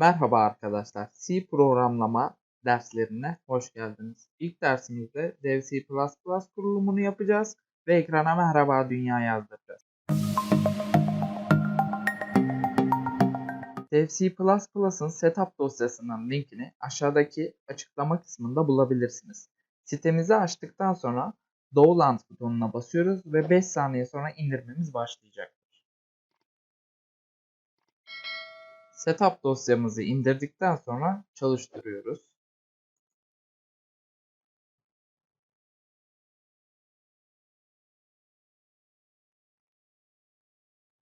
Merhaba arkadaşlar. C programlama derslerine hoş geldiniz. İlk dersimizde Dev C++ kurulumunu yapacağız ve ekrana merhaba dünya yazdıracağız. Dev C++'ın setup dosyasının linkini aşağıdaki açıklama kısmında bulabilirsiniz. Sitemizi açtıktan sonra Download butonuna basıyoruz ve 5 saniye sonra indirmemiz başlayacak. Setup dosyamızı indirdikten sonra çalıştırıyoruz.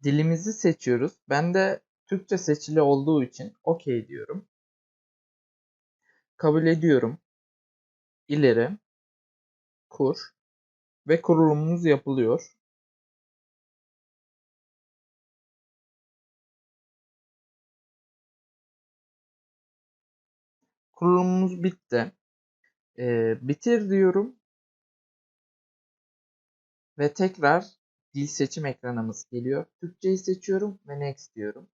Dilimizi seçiyoruz. Ben de Türkçe seçili olduğu için OK diyorum. Kabul ediyorum. İleri. Kur. Ve kurulumumuz yapılıyor. Kurulumumuz bitti. Ee, bitir diyorum. Ve tekrar dil seçim ekranımız geliyor. Türkçeyi seçiyorum ve next diyorum.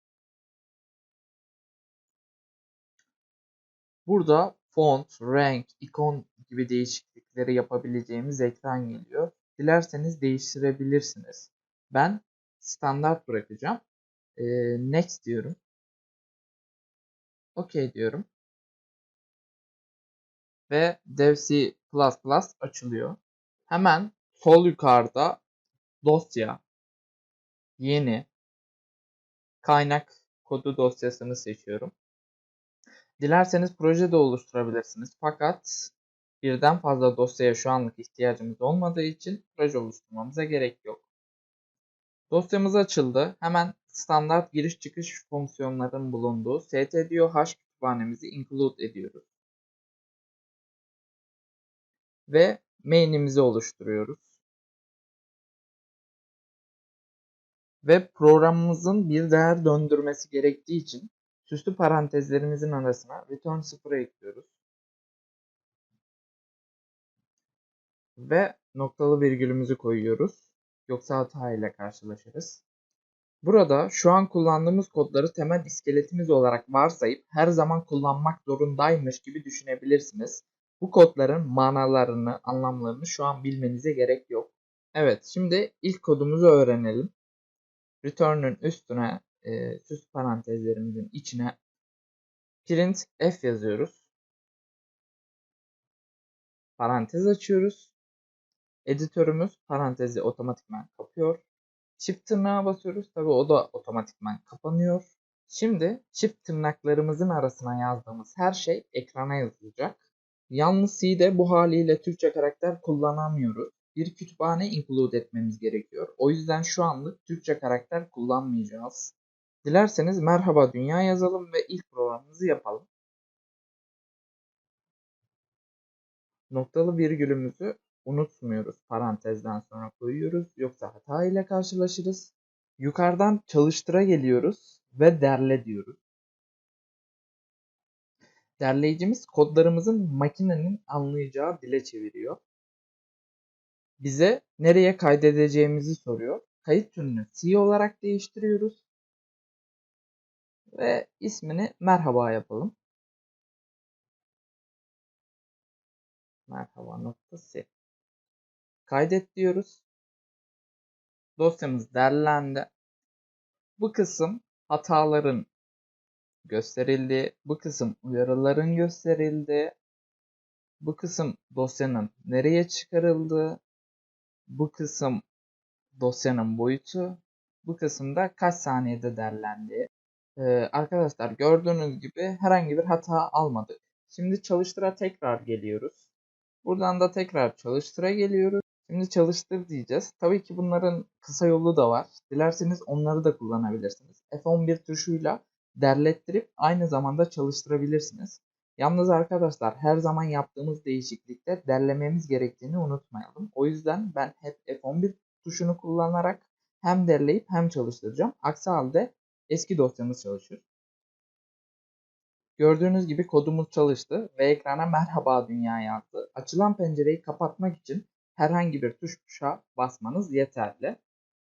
Burada font, renk, ikon gibi değişiklikleri yapabileceğimiz ekran geliyor. Dilerseniz değiştirebilirsiniz. Ben standart bırakacağım. Ee, next diyorum. OK diyorum ve devc++ açılıyor. Hemen sol yukarıda dosya, yeni, kaynak kodu dosyasını seçiyorum. Dilerseniz proje de oluşturabilirsiniz. Fakat birden fazla dosyaya şu anlık ihtiyacımız olmadığı için proje oluşturmamıza gerek yok. Dosyamız açıldı. Hemen standart giriş çıkış fonksiyonların bulunduğu stdio.h kütüphanemizi include ediyoruz. Ve main'imizi oluşturuyoruz. Ve programımızın bir değer döndürmesi gerektiği için süslü parantezlerimizin arasına return 0 ekliyoruz. Ve noktalı virgülümüzü koyuyoruz. Yoksa hata ile karşılaşırız. Burada şu an kullandığımız kodları temel iskeletimiz olarak varsayıp her zaman kullanmak zorundaymış gibi düşünebilirsiniz. Bu kodların manalarını, anlamlarını şu an bilmenize gerek yok. Evet, şimdi ilk kodumuzu öğrenelim. Return'ün üstüne e, süs parantezlerimizin içine print f yazıyoruz. Parantez açıyoruz. Editörümüz parantezi otomatikman kapıyor. Shift tırnağa basıyoruz. Tabi o da otomatikman kapanıyor. Şimdi shift tırnaklarımızın arasına yazdığımız her şey ekrana yazılacak. Yalnız C'de bu haliyle Türkçe karakter kullanamıyoruz. Bir kütüphane include etmemiz gerekiyor. O yüzden şu anlık Türkçe karakter kullanmayacağız. Dilerseniz merhaba dünya yazalım ve ilk programımızı yapalım. Noktalı virgülümüzü unutmuyoruz. Parantezden sonra koyuyoruz. Yoksa hata ile karşılaşırız. Yukarıdan çalıştıra geliyoruz ve derle diyoruz. Derleyicimiz kodlarımızın makinenin anlayacağı dile çeviriyor. Bize nereye kaydedeceğimizi soruyor. Kayıt türünü C olarak değiştiriyoruz. Ve ismini merhaba yapalım. Merhaba nokta C. Kaydet diyoruz. Dosyamız derlendi. Bu kısım hataların gösterildi. Bu kısım uyarıların gösterildi. Bu kısım dosyanın nereye çıkarıldığı. Bu kısım dosyanın boyutu. Bu kısımda kaç saniyede derlendi. Ee, arkadaşlar gördüğünüz gibi herhangi bir hata almadık. Şimdi çalıştıra tekrar geliyoruz. Buradan da tekrar çalıştıra geliyoruz. Şimdi çalıştır diyeceğiz. Tabii ki bunların kısa yolu da var. Dilerseniz onları da kullanabilirsiniz. F11 tuşuyla derlettirip aynı zamanda çalıştırabilirsiniz. Yalnız arkadaşlar her zaman yaptığımız değişiklikte derlememiz gerektiğini unutmayalım. O yüzden ben hep F11 tuşunu kullanarak hem derleyip hem çalıştıracağım. Aksi halde eski dosyamız çalışır. Gördüğünüz gibi kodumuz çalıştı ve ekrana merhaba dünya yazdı. Açılan pencereyi kapatmak için herhangi bir tuşa basmanız yeterli.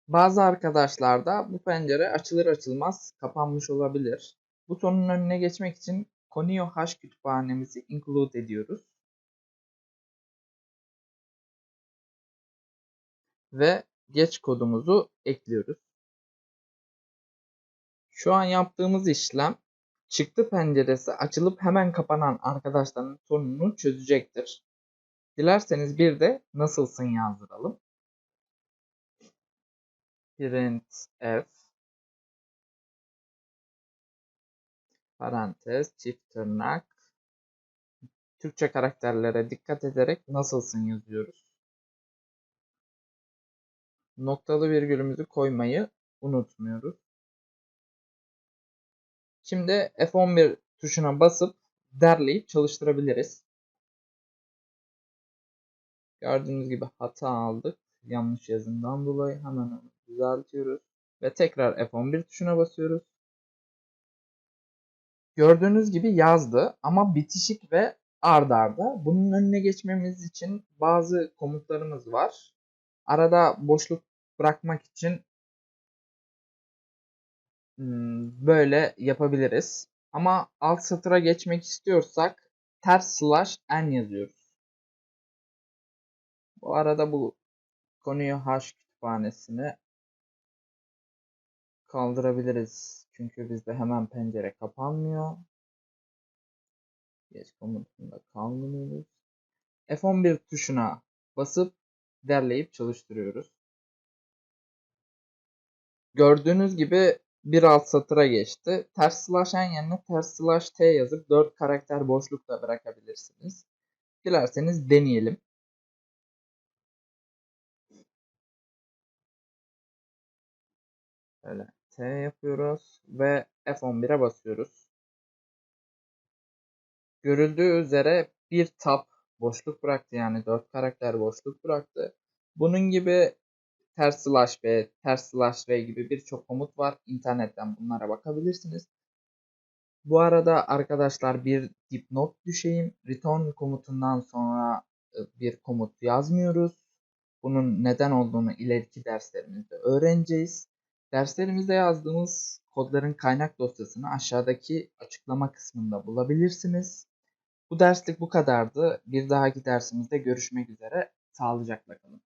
Bazı arkadaşlarda bu pencere açılır açılmaz kapanmış olabilir. Butonun önüne geçmek için Conio H kütüphanemizi include ediyoruz. Ve geç kodumuzu ekliyoruz. Şu an yaptığımız işlem çıktı penceresi açılıp hemen kapanan arkadaşların sorununu çözecektir. Dilerseniz bir de nasılsın yazdıralım. Print f parantez çift tırnak Türkçe karakterlere dikkat ederek nasılsın yazıyoruz. Noktalı virgülümüzü koymayı unutmuyoruz. Şimdi F11 tuşuna basıp derleyip çalıştırabiliriz. Gördüğünüz gibi hata aldık. Yanlış yazımdan dolayı hemen düzeltiyoruz. Ve tekrar F11 tuşuna basıyoruz. Gördüğünüz gibi yazdı ama bitişik ve ard arda. Bunun önüne geçmemiz için bazı komutlarımız var. Arada boşluk bırakmak için hmm, böyle yapabiliriz. Ama alt satıra geçmek istiyorsak ters slash n yazıyoruz. Bu arada bu konuyu H kütüphanesini kaldırabiliriz. Çünkü bizde hemen pencere kapanmıyor. Geç komutunda kaldırıyoruz. F11 tuşuna basıp derleyip çalıştırıyoruz. Gördüğünüz gibi bir alt satıra geçti. Ters slash n yerine ters slash t yazıp 4 karakter boşluk da bırakabilirsiniz. Dilerseniz deneyelim. Böyle T yapıyoruz ve F11'e basıyoruz. Görüldüğü üzere bir tab boşluk bıraktı yani 4 karakter boşluk bıraktı. Bunun gibi ters slash b, ters slash v gibi birçok komut var. İnternetten bunlara bakabilirsiniz. Bu arada arkadaşlar bir dipnot düşeyim. Return komutundan sonra e, bir komut yazmıyoruz. Bunun neden olduğunu ileriki derslerimizde öğreneceğiz. Derslerimizde yazdığımız kodların kaynak dosyasını aşağıdaki açıklama kısmında bulabilirsiniz. Bu derslik bu kadardı. Bir dahaki dersimizde görüşmek üzere. Sağlıcakla kalın.